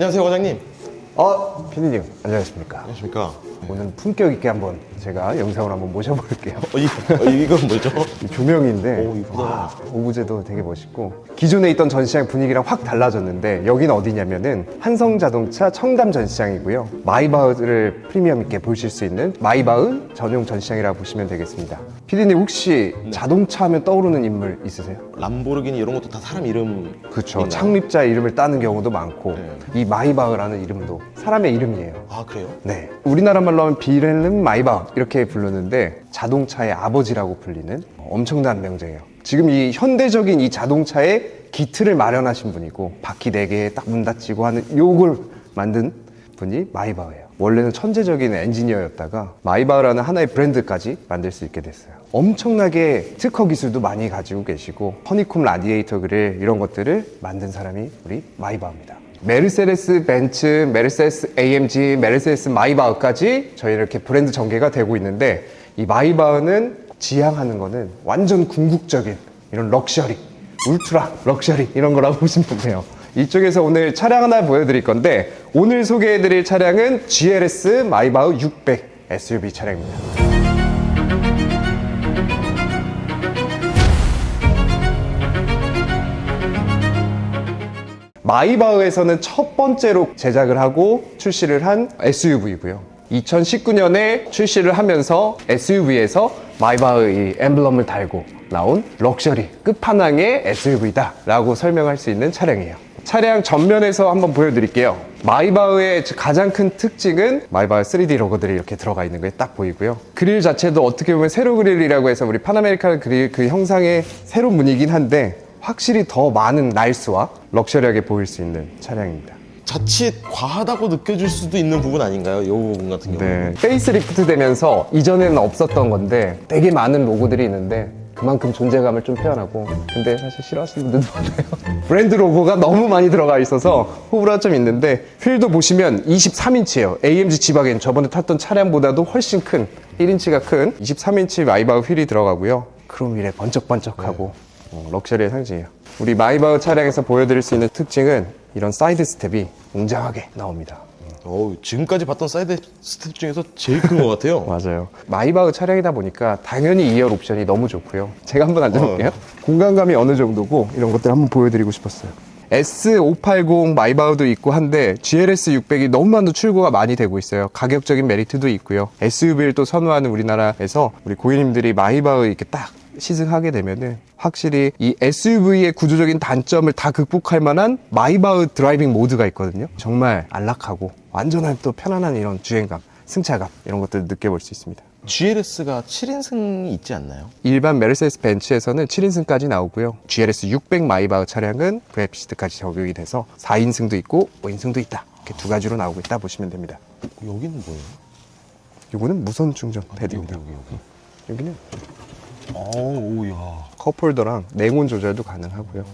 안녕하세요 과장님. 어, 피디님 안녕하십니까? 안녕하십니까. 오늘 품격 있게 한번 제가 영상을 한번 모셔볼게요. 어, 이, 어, 이건 뭐죠? 이 조명인데 오, 이쁘다. 와, 오브제도 되게 멋있고 기존에 있던 전시장 분위기랑 확 달라졌는데 여기는 어디냐면은 한성자동차 청담 전시장이고요. 마이바흐를 프리미엄 있게 보실 수 있는 마이바흐 전용 전시장이라고 보시면 되겠습니다. 피디님 혹시 네. 자동차 하면 떠오르는 인물 있으세요? 람보르기니 이런 것도 다 사람 이름. 그렇죠. 있나요? 창립자 이름을 따는 경우도 많고 네. 이 마이바흐라는 이름도 사람의 이름이에요. 아 그래요? 네. 우리나라 말로 하면 비렐름 마이바 이렇게 부르는데 자동차의 아버지라고 불리는 엄청난 명제예요. 지금 이 현대적인 이 자동차의 기틀을 마련하신 분이고 바퀴 4개에 딱 문 닫히고 하는 요걸 만든 분이 마이바흐예요. 원래는 천재적인 엔지니어였다가 마이바흐라는 하나의 브랜드까지 만들 수 있게 됐어요. 엄청나게 특허 기술도 많이 가지고 계시고 허니콤 라디에이터 그릴 이런 것들을 만든 사람이 우리 마이바흐입니다. 메르세데스 벤츠, 메르세데스 AMG, 메르세데스 마이바흐까지 저희 이렇게 브랜드 전개가 되고 있는데 이 마이바흐는 지향하는 거는 완전 궁극적인 이런 럭셔리, 울트라 럭셔리 이런 거라고 보시면 돼요. 이쪽에서 오늘 차량 하나 보여드릴 건데 오늘 소개해드릴 차량은 GLS 마이바흐 600 SUV 차량입니다. 마이바흐에서는 첫 번째로 제작을 하고 출시를 한 SUV고요. 2019년에 출시를 하면서 SUV에서 마이바흐 이 엠블럼을 달고 나온 럭셔리 끝판왕의 SUV다 라고 설명할 수 있는 차량이에요. 차량 전면에서 한번 보여드릴게요. 마이바흐의 가장 큰 특징은 마이바흐 3D 로고들이 이렇게 들어가 있는 게 딱 보이고요. 그릴 자체도 어떻게 보면 세로 그릴이라고 해서 우리 파나메리카 그릴 그 형상의 세로 무늬긴 한데 확실히 더 많은 날수와 럭셔리하게 보일 수 있는 차량입니다. 자칫 과하다고 느껴질 수도 있는 부분 아닌가요? 이 부분 같은 경우는. 네. 페이스리프트 되면서 이전에는 없었던 건데 되게 많은 로고들이 있는데 그만큼 존재감을 좀 표현하고 근데 사실 싫어하시는 분들도 많아요. 브랜드 로고가 너무 많이 들어가 있어서 호불호가 좀 있는데 휠도 보시면 23인치예요. AMG 지바겐 저번에 탔던 차량보다도 훨씬 큰 1인치가 큰 23인치 마이바흐 휠이 들어가고요. 크롬 휠에 번쩍번쩍하고 어, 럭셔리의 상징이에요. 우리 마이바흐 차량에서 보여드릴 수 있는 특징은 이런 사이드 스텝이 웅장하게 나옵니다. 어우, 지금까지 봤던 사이드 스텝 중에서 제일 큰 것 같아요. 맞아요. 마이바흐 차량이다 보니까 당연히 2열 옵션이 너무 좋고요. 제가 한번 앉아볼게요. 공간감이 어느 정도고 이런 것들 한번 보여드리고 싶었어요. S580 마이바흐도 있고 한데 GLS 600이 너무나도 출고가 많이 되고 있어요. 가격적인 메리트도 있고요. SUV를 또 선호하는 우리나라에서 우리 고객님들이 마이바흐 이렇게 딱 시승하게 되면은 확실히 이 SUV의 구조적인 단점을 다 극복할 만한 마이바흐 드라이빙 모드가 있거든요. 정말 안락하고 완전한 또 편안한 이런 주행감, 승차감 이런 것들을 느껴볼 수 있습니다. GLS가 7인승이 있지 않나요? 일반 메르세데스 벤츠에서는 7인승까지 나오고요. GLS 600 마이바흐 차량은 브레피시트까지 적용이 돼서 4인승도 있고 5인승도 있다. 이렇게 두 가지로 나오고 있다 보시면 됩니다. 여기는 뭐예요? 이거는 무선 충전 패드입니다. 여기, 여기. 여기는 어우, 오야. 컵홀더랑 냉온 조절도 가능하고요.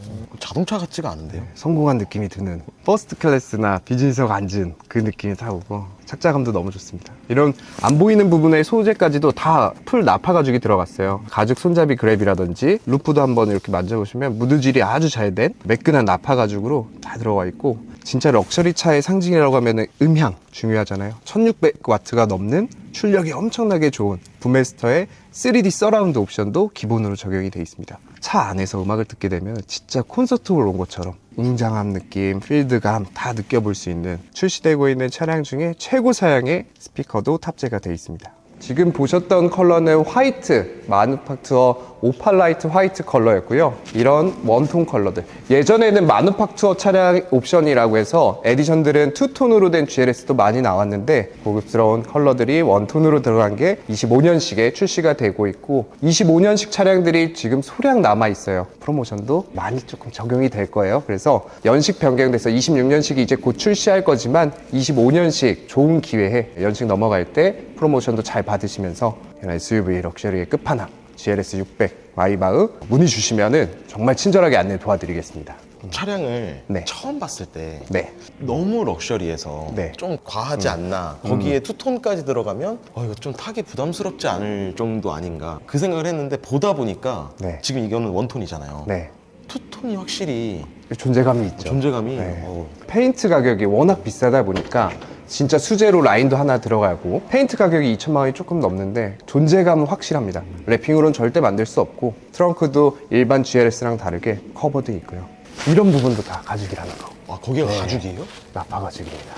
자동차 같지가 않은데요? 성공한 느낌이 드는 퍼스트 클래스나 비즈니스석 앉은 그 느낌이 다 오고 착자감도 너무 좋습니다. 이런 안 보이는 부분의 소재까지도 다 풀 나파 가죽이 들어갔어요. 가죽 손잡이 그랩이라든지 루프도 한번 이렇게 만져보시면 무드질이 아주 잘 된 매끈한 나파 가죽으로 다 들어가 있고 진짜 럭셔리 차의 상징이라고 하면 음향 중요하잖아요. 1600와트가 넘는 출력이 엄청나게 좋은 부메스터의 3D 서라운드 옵션도 기본으로 적용이 되어 있습니다. 차 안에서 음악을 듣게 되면 진짜 콘서트홀 온 것처럼 웅장한 느낌, 필드감 다 느껴볼 수 있는 출시되고 있는 차량 중에 최고 사양의 스피커도 탑재가 되어 있습니다. 지금 보셨던 컬러는 화이트, 마누팍투어 오팔라이트 화이트 컬러였고요. 이런 원톤 컬러들. 예전에는 마누팍투어 차량 옵션이라고 해서 에디션들은 투톤으로 된 GLS도 많이 나왔는데 고급스러운 컬러들이 원톤으로 들어간 게 25년식에 출시가 되고 있고 25년식 차량들이 지금 소량 남아 있어요. 프로모션도 많이 조금 적용이 될 거예요. 그래서 연식 변경돼서 26년식이 이제 곧 출시할 거지만 25년식 좋은 기회에 연식 넘어갈 때 프로모션도 잘 받으시면서 SUV 럭셔리의 끝판왕 GLS 600 마이바흐 문의 주시면은 정말 친절하게 안내 도와드리겠습니다. 차량을 네. 처음 봤을 때 네. 너무 럭셔리해서 네. 좀 과하지 않나 거기에 투톤까지 들어가면 어, 이거 좀 타기 부담스럽지 않을 정도 아닌가 그 생각을 했는데 보다 보니까 네. 지금 이거는 원톤이잖아요 네. 투톤이 확실히 존재감이 있죠. 존재감이 네. 어, 페인트 가격이 워낙 비싸다 보니까 진짜 수제로 라인도 하나 들어가고 페인트 가격이 2천만 원이 조금 넘는데 존재감은 확실합니다. 랩핑으로는 절대 만들 수 없고 트렁크도 일반 GLS랑 다르게 커버도 있고요. 이런 부분도 다 가죽이라는 거. 아 거기가 가죽이에요? 나파 가죽입니다.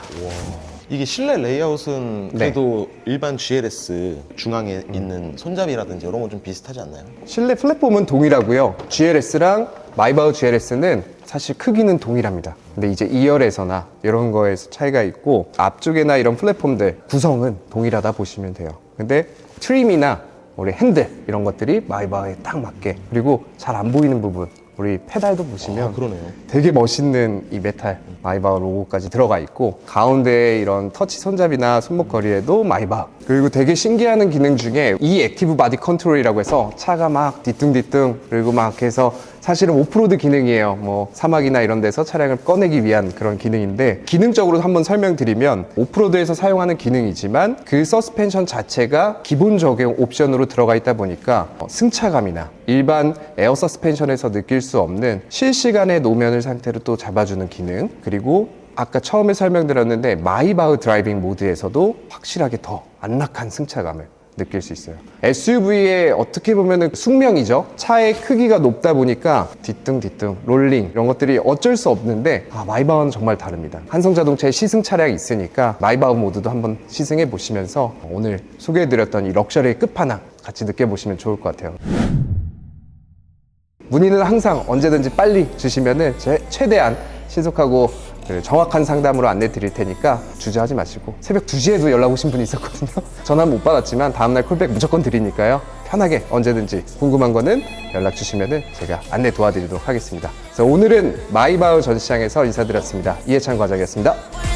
이게 실내 레이아웃은 네. 그래도 일반 GLS 중앙에 있는 손잡이라든지 이런 건 좀 비슷하지 않나요? 실내 플랫폼은 동일하고요. GLS랑 마이바흐 GLS는 사실 크기는 동일합니다. 근데 이제 2열에서나 이런 거에서 차이가 있고 앞쪽에나 이런 플랫폼들 구성은 동일하다 보시면 돼요. 근데 트림이나 우리 핸들 이런 것들이 마이바흐에 딱 맞게 그리고 잘 안 보이는 부분 우리 페달도 보시면 아, 그러네요. 되게 멋있는 이 메탈 마이바흐 로고까지 들어가 있고 가운데에 이런 터치 손잡이나 손목걸이에도 마이바흐 그리고 되게 신기한 기능 중에 이 액티브 바디 컨트롤이라고 해서 차가 막 뒤뚱뒤뚱 그리고 막 해서 사실은 오프로드 기능이에요. 뭐 사막이나 이런 데서 차량을 꺼내기 위한 그런 기능인데 기능적으로 한번 설명드리면 오프로드에서 사용하는 기능이지만 그 서스펜션 자체가 기본적인 옵션으로 들어가 있다 보니까 어, 승차감이나 일반 에어 서스펜션에서 느낄 수 없는 실시간의 노면을 상태로 또 잡아주는 기능. 그리고 아까 처음에 설명드렸는데 마이바흐 드라이빙 모드에서도 확실하게 더 안락한 승차감을 느낄 수 있어요. SUV의 어떻게 보면 숙명이죠. 차의 크기가 높다 보니까 뒤뚱뒤뚱, 롤링 이런 것들이 어쩔 수 없는데 아, 마이바흐는 정말 다릅니다. 한성자동차의 시승 차량이 있으니까 마이바흐 모드도 한번 시승해 보시면서 오늘 소개해드렸던 이 럭셔리의 끝판왕 같이 느껴보시면 좋을 것 같아요. 문의는 항상 언제든지 빨리 주시면은 제 최대한 신속하고 그 정확한 상담으로 안내 드릴 테니까 주저하지 마시고 새벽 2시에도 연락 오신 분이 있었거든요. 전화 못 받았지만 다음날 콜백 무조건 드리니까요. 편하게 언제든지 궁금한 거는 연락 주시면은 제가 안내 도와드리도록 하겠습니다. 그래서 오늘은 마이바흐 전시장에서 인사드렸습니다. 이해찬 과장이었습니다.